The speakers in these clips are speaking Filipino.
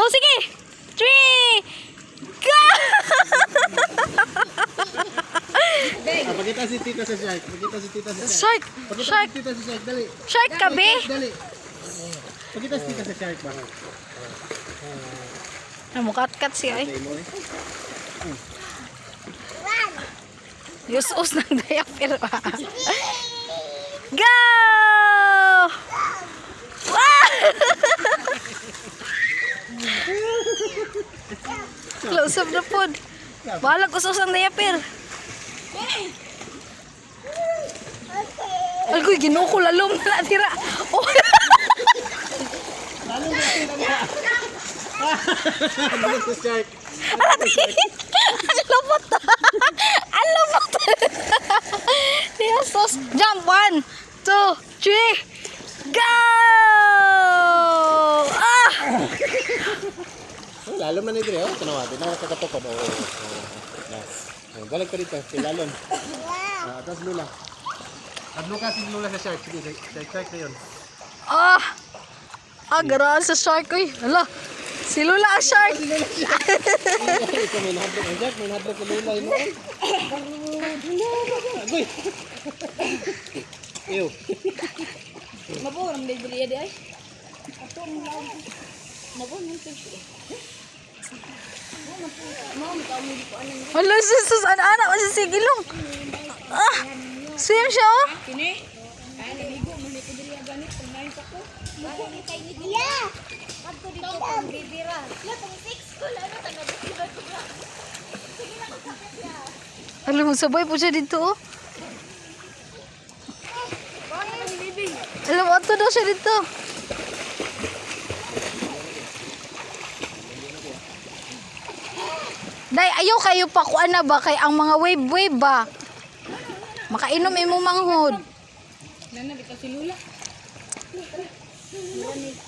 Oh, sige. Three. Go! Ah, pakita si tita sa shark. Pakita si tita sa shark. Shark. Pakita Shark. si tita sa shark. Dali. Shark ka, be. Dali. Pakita si tita sa shark ba? Namukat-kat siya eh. Dali mo eh. Yus-us ng diaper pa. Balag usos ang diaper. Ay, ko'y ginoo ko lalom na tira. Oh. Dali sa shark. Ang lupot. Ang lupot. Yes, Jump. One, two, three. Go! Ah! Oh, eh. Oh, tanawa. Tinawa ka. Oh, oh, oh. Yeah. Oh, balik ka dito. Si lalom. Ah, atas lula. Tadlo ka si lula sa shark. Sige, sa sa shark na yun. Ah! Ah, garaan sa shark. Uy, hala. Si Lula ang shark. Ito may ang shark. May nahadlok sa lula. Ino. Agoy. Ew. Mabo, ang bibili di ay. Ako ang lang. Mabo, nang kami di ko ano. Hala, sus, sus, ana-ana. Masisigilong. Ah! Swim siya, oh. Kini? Ay, naligo, mali ko diri ganit. Kumain pa ko. Mabo, ni kay ni Dia. Kadto dito pang bibira. Ya, pang six ko lalo taga bibira ko. Hala, magsabay po siya dito, oh. Alam mo, ato daw siya dito. Day, ayaw kayo pa kuan na ba kay ang mga wave-wave ba? Makainom imo manghod. Nana ka si Lula.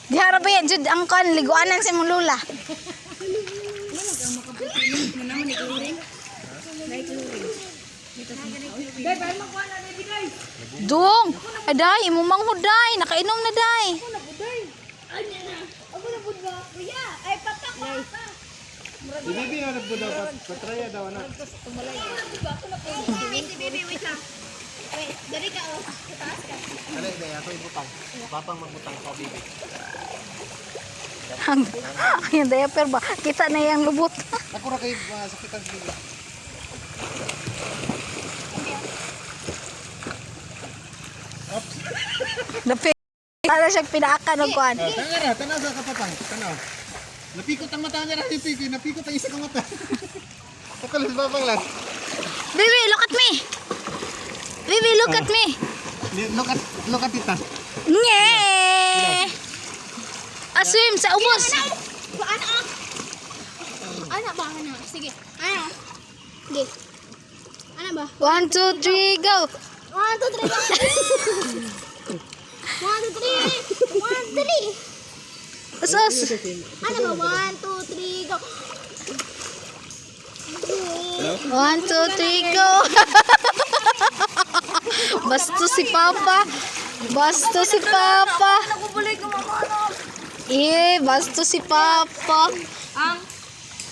Di harap yan, jud ang kan liguanan sa imong lula. Kuan. Dong, aday, imo manghod day, nakainom na day. Ay, na. Ako na pud ba? Kuya, ay papak pa. Bibi na nagbudaw. Patraya daw na. Wait, baby, wait lang. Wait, dari ka oh. Taas ka. Dali, dali. Ako ibutang. Papang magbutang sa bibi. Ayan, diaper ba? Kita na yung lubot. Ako ra kay uh, sakitan sa bibi. Napi. Ano siya pinaka ng kuan. Ah, tanga ra, tanaw sa kapatang. Tanaw. Napikot ang mata niya na pipi. Napikot ang isa kong mata. Pakalis babang lang. Baby, look at me. Baby, look at me. Look at, look at ita. Nye. Aswim sa ubos. Ba ana ah. Ana ba ana? Sige. Ana. Sige. Ana ba? One, two, three, go. One, two, three, go. One, two, three. One, three. Asos. Ano ba? One, two, three, go. One, two, three, go. Basto si Papa. Basto si Papa. Eh, basto si Papa.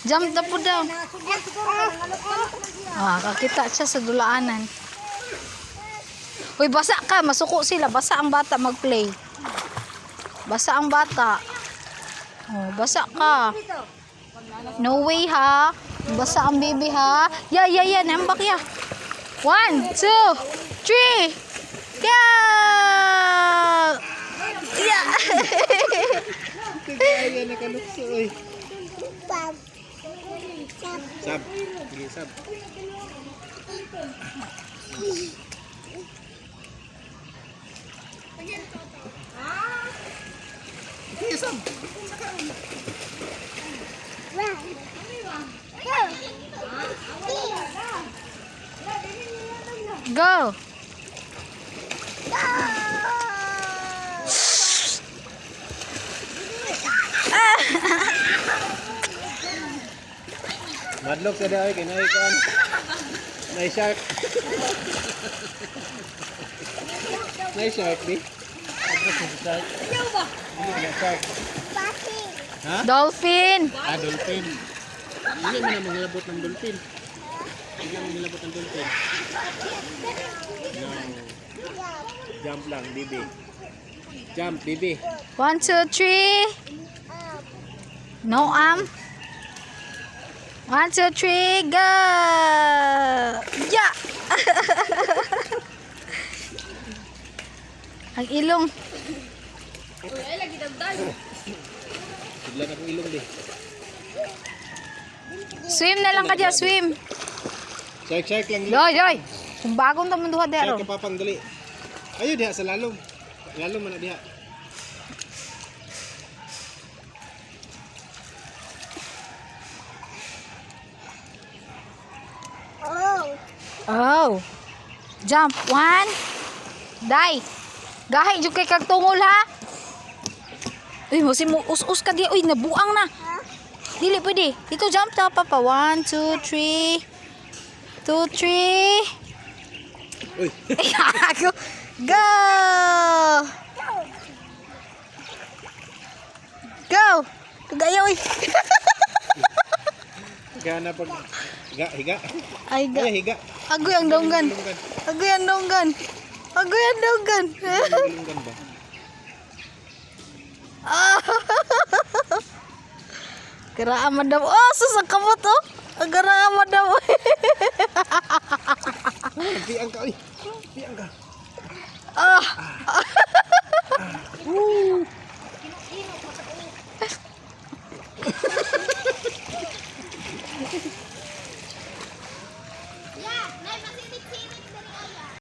Jump na po daw. Ah, kakita siya sa dulaanan. Uy, basa ka. Masuko sila. Basa ang bata mag-play. Basa ang bata. Oh, basa ka. No way ha. Basa ang baby ha. Ya, ya, ya. Nambak ya. One, two, three. Yeah! Yeah! Nakalukso oy. Sab. Sige, sab. Sige, sab. Go! Madlok sa dahi kay nay kan. Nay shark. nay shark di. Ha? Dolphin. Ah, dolphin. Hindi mo na manglabot ng dolphin. Hindi mo manglabot ng dolphin. No. Jump lang, bibi. Jump, bibi. One, two, three. No arm. One, two, three, go! Yeah! Ang ilong. Uy, ay lagi dagdag. Bigla na kong ilong di. Swim na lang ka dyan, swim. Shark, shark lang. Doy, doy. Kung bagong taman duha dero. Shark ka papang dali. Ayun diha sa lalong. Lalong man na diha. Oh. Jump. One. Die. Gahay, jud kay kag tungol ha. Uy, mo si mo us-us ka di. Uy, nabuang na. Dili pwede. Dito jump na papa. One, two, three. Two, three. Uy, Ako. Go! Go! Kagaya, uy. gana pag higa, higa. Ay, ga. Ay, higa. Agoy ang donggan. Agoy ang donggan. Agoy ang donggan. Ilonggan ba? Karaan madam. Oh, susang kamot oh. Ang karaan madam. Ah, Piang ka. Piang ka. Ah.